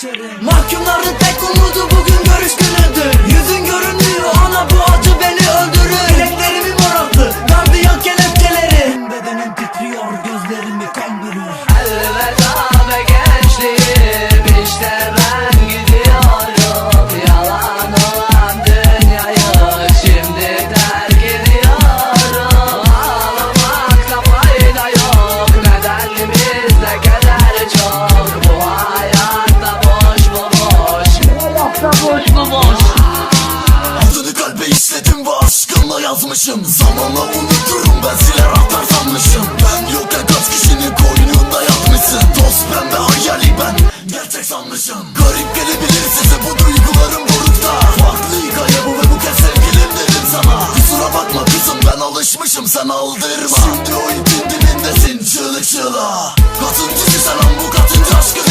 to them. almışım Zamanla unuturum. Ben siler atar sanmışım. Ben yokken kaç kişinin koynunda yatmışsın Dost pembe hayali ben. Gerçek sanmışım. Garip gelebilir size bu duygularım burukta Farklı hikaye bu ve bu kez sevgilim dedim sana. Kusura bakma kızım ben alışmışım. Sen aldırma. Şimdi o ipin dibindesin. Çığlık çığlığa. Katıncısı sen bu katıncı aşkı